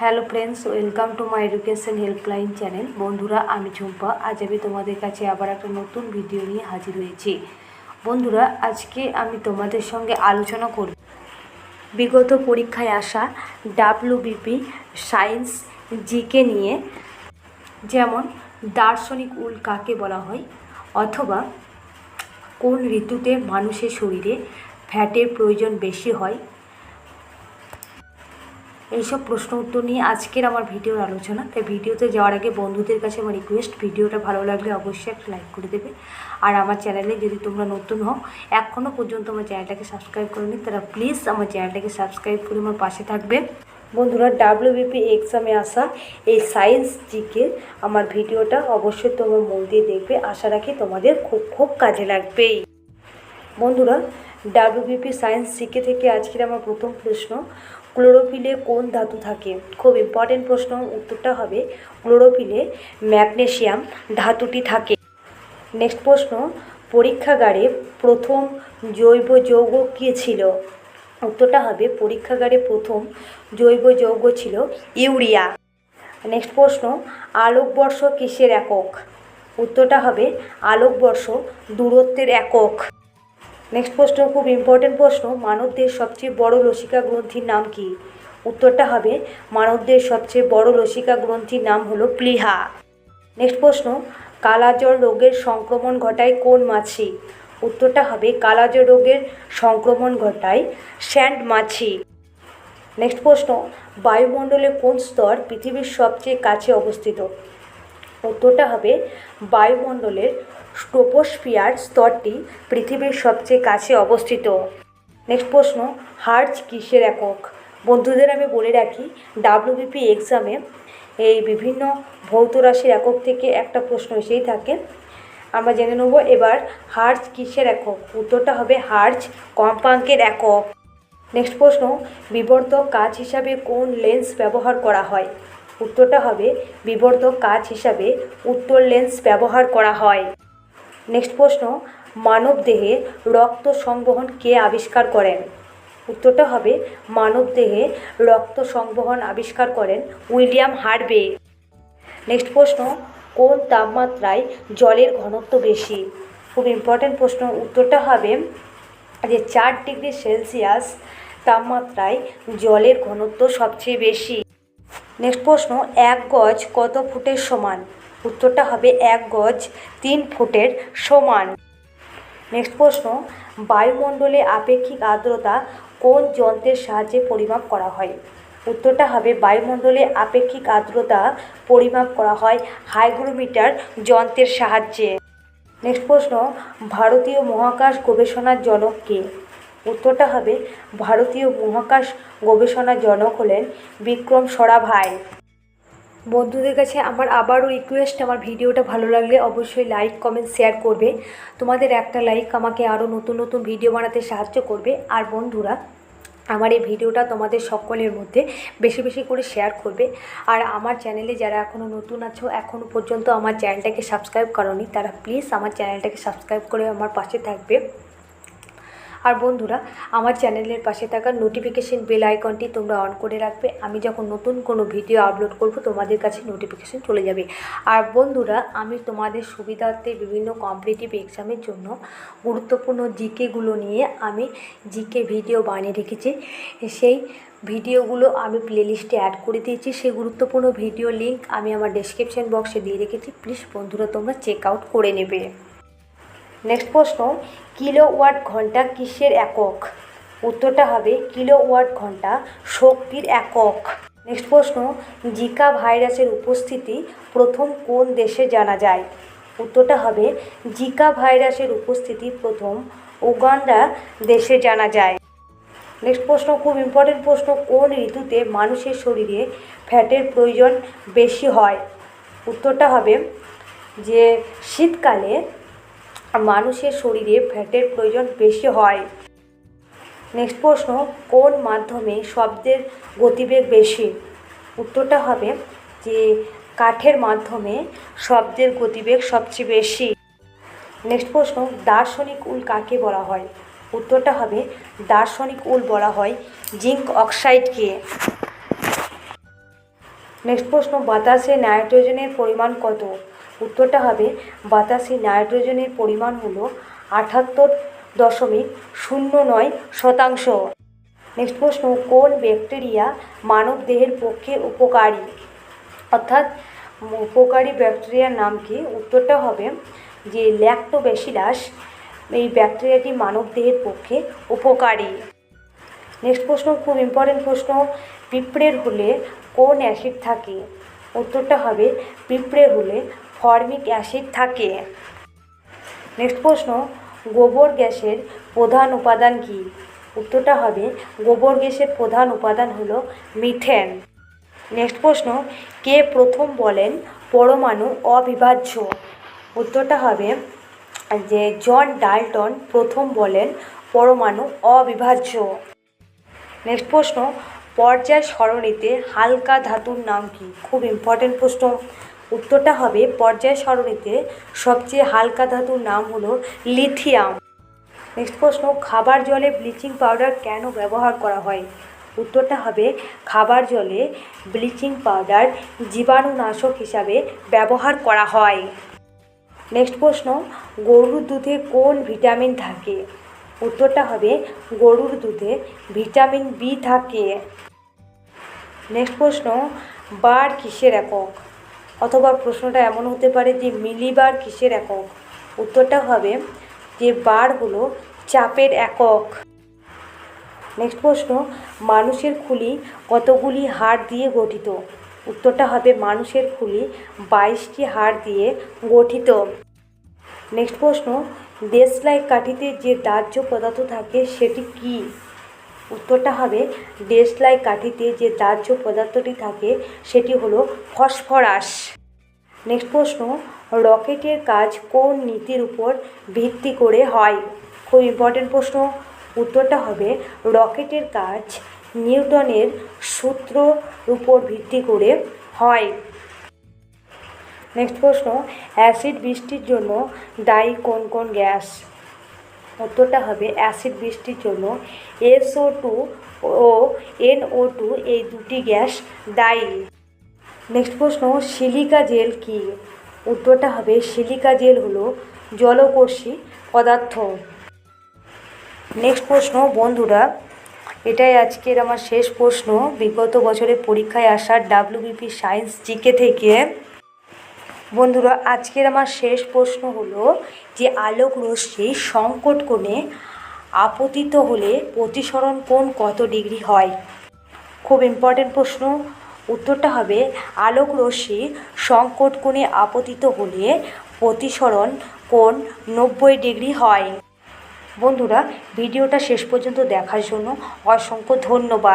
Hello friends, welcome to my education helpline channel. বন্ধুরা, আমি ঝুম্পা। আজ আমি তোমাদের কাছে আবার একটা নতুন ভিডিও নিয়ে হাজির হয়েছি। বন্ধুরা, আজকে আমি তোমাদের সঙ্গে আলোচনা করব বিগত পরীক্ষায় আসা ডাব্লিউবিপি সায়েন্স জিকে নিয়ে, যেমন দার্শনিক উল কাকে বলা হয়, অথবা কোন ঋতুতে মানুষের শরীরে ফ্যাটের প্রয়োজন বেশি হয় এইসব প্রশ্ন উত্তর নিয়ে আজকের আমার ভিডিওর আলোচনা। তাই ভিডিওতে যাওয়ার আগে বন্ধুদের কাছে আমার রিকোয়েস্ট ভিডিওটা ভালো লাগলে অবশ্যই একটা লাইক করে দেবে। আর আমার চ্যানেলে যদি তোমরা নতুন হও এখনও পর্যন্ত আমার চ্যানেলটাকে সাবস্ক্রাইব করোনি, তারা প্লিজ আমার চ্যানেলটাকে সাবস্ক্রাইব করে আমার পাশে থাকবে। বন্ধুরা ডাব্লিউবিপি এক্সামে আসা এই সায়েন্স জিকে আমার ভিডিওটা অবশ্যই তোমার মন দিয়ে দেখবে। আশা রাখি তোমাদের খুব খুব কাজে লাগবেই। বন্ধুরা ডাব্লিউবিপি সায়েন্স সিকে থেকে আজকের আমার প্রথম প্রশ্ন। ক্লোরোফিলে কোন ধাতু থাকে? খুব ইম্পর্টেন্ট প্রশ্ন, উত্তরটা হবে ক্লোরোফিলে ম্যাগনেসিয়াম ধাতুটি থাকে। নেক্সট প্রশ্ন, পরীক্ষাগারে প্রথম জৈব যৌগ কী ছিল? উত্তরটা হবে পরীক্ষাগারে প্রথম জৈব যৌগ ছিল ইউরিয়া। নেক্সট প্রশ্ন আলোকবর্ষ কিসের একক? উত্তরটা হবে আলোকবর্ষ দূরত্বের একক। নেক্সট প্রশ্ন, খুব ইম্পর্টেন্ট প্রশ্ন, মানবদের সবচেয়ে বড় লসিকা গ্রন্থির নাম কি? উত্তরটা হবে, মানবদের সবচেয়ে বড় লসিকা গ্রন্থির নাম হলো প্লিহা। নেক্সট প্রশ্ন কালাজ্বর রোগের সংক্রমণ ঘটায় কোন মাছি? উত্তরটা হবে কালাজ্বর রোগের সংক্রমণ ঘটায় স্যান্ড মাছি। নেক্সট প্রশ্ন, বায়ুমণ্ডলে কোন স্তর পৃথিবীর সবচেয়ে কাছে অবস্থিত? উত্তরটা হবে বায়ুমণ্ডলের স্টোপোস্ফিয়ার স্তরটি পৃথিবীর সবচেয়ে কাছে অবস্থিত। নেক্সট প্রশ্ন, হার্জ কিসের একক? বন্ধুদের আমি বলে রাখি ডাব্লিউবিপি এক্সামে এই বিভিন্ন ভৌত রাশির একক থেকে একটা প্রশ্ন এসেই থাকে। আমরা জেনে নেব এবার হার্জ কিসের একক? উত্তরটা হবে হার্জ কম্পাঙ্কের একক। নেক্সট প্রশ্ন, বিবর্তক কাজ হিসাবে কোন লেন্স ব্যবহার করা হয়? উত্তরটা হবে বিবর্ধক কাজ হিসাবে উত্তর লেন্স ব্যবহার করা হয়। নেক্সট প্রশ্ন মানবদেহে রক্ত সংবহন কে আবিষ্কার করেন? উত্তরটা হবে মানবদেহে রক্ত সংবহন আবিষ্কার করেন উইলিয়াম হার্বে নেক্সট প্রশ্ন, কোন তাপমাত্রায় জলের ঘনত্ব বেশি? খুব ইম্পর্ট্যান্ট প্রশ্ন। উত্তরটা হবে যে চার ডিগ্রি সেলসিয়াস তাপমাত্রায় জলের ঘনত্ব সবচেয়ে বেশি। নেক্সট প্রশ্ন এক গজ কত ফুটের সমান? উত্তরটা হবে এক গজ তিন ফুটের সমান। নেক্সট প্রশ্ন বায়ুমণ্ডলে আপেক্ষিক আর্দ্রতা কোন যন্ত্রের সাহায্যে পরিমাপ করা হয়? উত্তরটা হবে বায়ুমণ্ডলে আপেক্ষিক আর্দ্রতা পরিমাপ করা হয় হাইগ্রোমিটার যন্ত্রের সাহায্যে। নেক্সট প্রশ্ন ভারতীয় মহাকাশ গবেষণার জনক কে? উত্তরটা হবে ভারতীয় মহাকাশ গবেষণার জনক হলেন বিক্রম সরাভাই। বন্ধুদের কাছে আমার আবারও রিকোয়েস্ট আমার ভিডিওটা ভালো লাগলে অবশ্যই লাইক কমেন্ট শেয়ার করবে। তোমাদের একটা লাইক আমাকে আরও নতুন নতুন ভিডিও বানাতে সাহায্য করবে। আর বন্ধুরা, আমার এই ভিডিওটা তোমাদের সকলের মধ্যে বেশি বেশি করে শেয়ার করবে। আর আমার চ্যানেলে যারা এখনও নতুন আছো এখনও পর্যন্ত আমার চ্যানেলটাকে সাবস্ক্রাইব করনি, তারা প্লিজ আমার চ্যানেলটাকে সাবস্ক্রাইব করে আমার পাশে থাকবে। আর বন্ধুরা, আমার চ্যানেলের পাশে থাকা নোটিফিকেশন বেল আইকনটি তোমরা অন করে রাখবে। আমি যখন নতুন কোনো ভিডিও আপলোড করব, তোমাদের কাছে নোটিফিকেশন চলে যাবে। আর বন্ধুরা, আমি তোমাদের সুবিধার্থে বিভিন্ন কম্পিটিটিভ এক্সামের জন্য গুরুত্বপূর্ণ জিকেগুলো নিয়ে আমি জিকে ভিডিও বানিয়ে রেখেছি। সেই ভিডিওগুলো আমি প্লেলিস্টে অ্যাড করে দিয়েছি। সেই গুরুত্বপূর্ণ ভিডিও লিঙ্ক আমি আমার ডেসক্রিপশন বক্সে দিয়ে রেখেছি। প্লিজ বন্ধুরা, তোমরা চেক আউট করে নেবে। নেক্সট প্রশ্ন কিলো ওয়াট ঘণ্টা কিসের একক? উত্তরটা হবে কিলো ওয়াট ঘণ্টা শক্তির একক। নেক্সট প্রশ্ন, জিকা ভাইরাসের উপস্থিতি প্রথম কোন দেশে জানা যায়? উত্তরটা হবে জিকা ভাইরাসের উপস্থিতি প্রথম উগান্ডা দেশে জানা যায়। নেক্সট প্রশ্ন, খুব ইম্পর্টেন্ট প্রশ্ন, কোন ঋতুতে মানুষের শরীরে ফ্যাটের প্রয়োজন বেশি হয়? উত্তরটা হবে যে শীতকালে মানুষের শরীরে ফ্যাটের প্রয়োজন বেশি হয়। নেক্সট প্রশ্ন, কোন মাধ্যমে শব্দের গতিবেগ বেশি? উত্তরটা হবে যে কাঠের মাধ্যমে শব্দের গতিবেগ সবচেয়ে বেশি। নেক্সট প্রশ্ন, দার্শনিক উল কাকে বলা হয়? উত্তরটা হবে, দার্শনিক উল বলা হয় জিঙ্ক অক্সাইডকে। নেক্সট প্রশ্ন, বাতাসে নাইট্রোজেনের পরিমাণ কত? উত্তরটা হবে বাতাসে নাইট্রোজেনের পরিমাণ হলো আটাত্তর দশমিক শূন্য নয় শতাংশ। নেক্সট প্রশ্ন, কোন ব্যাকটেরিয়া মানব দেহের পক্ষে উপকারী? অর্থাৎ উপকারী ব্যাকটেরিয়ার নাম কি? উত্তরটা হবে যে ল্যাক্টোব্যাসিলাস এই ব্যাকটেরিয়াটি মানব দেহের পক্ষে উপকারী। নেক্সট প্রশ্ন, খুব ইম্পর্টেন্ট প্রশ্ন, পিঁপড়ের হলে কোন অ্যাসিড থাকে? উত্তরটা হবে পিঁপড়ের হলে ফর্মিক অ্যাসিড থাকে। নেক্সট প্রশ্ন, গোবর গ্যাসের প্রধান উপাদান কি? উত্তরটা হবে, গোবর গ্যাসের প্রধান উপাদান হলো মিথেন। নেক্সট প্রশ্ন, কে প্রথম বলেন পরমাণু অবিভাজ্য? উত্তরটা হবে যে জন ডাল্টন প্রথম বলেন পরমাণু অবিভাজ্য। নেক্সট প্রশ্ন, পর্যায় সরণিতে হালকা ধাতুর নাম কি? খুব ইম্পর্টেন্ট প্রশ্ন। উত্তরটা হবে পর্যায় সরণিতে সবচেয়ে হালকা ধাতুর নাম হলো লিথিয়াম। নেক্সট প্রশ্ন, খাবার জলে ব্লিচিং পাউডার কেন ব্যবহার করা হয়? উত্তরটা হবে খাবার জলে ব্লিচিং পাউডার জীবাণুনাশক হিসাবে ব্যবহার করা হয়। নেক্সট প্রশ্ন, গরুর দুধে কোন ভিটামিন থাকে? উত্তরটা হবে গরুর দুধে ভিটামিন বি থাকে। নেক্সট প্রশ্ন, বার কিসের একক? অথবা প্রশ্নটা এমন হতে পারে যে মিলিবার কিসের একক? উত্তরটা হবে যে বার হলো চাপের একক। নেক্সট প্রশ্ন, মানুষের খুলি কতগুলি হাড় দিয়ে গঠিত? উত্তরটা হবে মানুষের খুলি বাইশটি হাড় দিয়ে গঠিত। নেক্সট প্রশ্ন, দেশলাই কাঠিতে যে দাহ্য পদার্থ থাকে সেটি কি? উত্তরটা হবে দেশলাই কাঠিতে যে দাহ্য পদার্থটি থাকে, সেটি হলো ফসফরাস। নেক্সট প্রশ্ন, রকেটের কাজ কোন নীতির উপর ভিত্তি করে হয়? খুব ইম্পর্টেন্ট প্রশ্ন। উত্তরটা হবে রকেটের কাজ নিউটনের সূত্র উপর ভিত্তি করে হয়। নেক্সট প্রশ্ন, অ্যাসিড বৃষ্টির জন্য দায়ী কোন কোন গ্যাস? উত্তরটা হবে অ্যাসিড বৃষ্টির জন্য। এসও টু ও এনও টু এই দুটি গ্যাস দায়ী। নেক্সট প্রশ্ন, সিলিকা জেল কি? উত্তরটা হবে সিলিকা জেল হলো জলকোষী পদার্থ। নেক্সট প্রশ্ন, বন্ধুরা, এটাই আজকের আমার শেষ প্রশ্ন। বিগত বছরে পরীক্ষায় আসার ডাব্লিউবিপি সায়েন্স জিকে থেকে। বন্ধুরা, আজকের আমার শেষ প্রশ্ন হলো যে আলোক রশ্মি সংকট কোণে আপতিত হলে প্রতিসরণ কোণ কত ডিগ্রি হয়? খুব ইম্পর্টেন্ট প্রশ্ন। উত্তরটা হবে, আলোক রশ্মি সংকট কোণে আপতিত হলে প্রতিসরণ কোণ নব্বই ডিগ্রি হয়। বন্ধুরা, ভিডিওটা শেষ পর্যন্ত দেখার জন্য অসংখ্য ধন্যবাদ।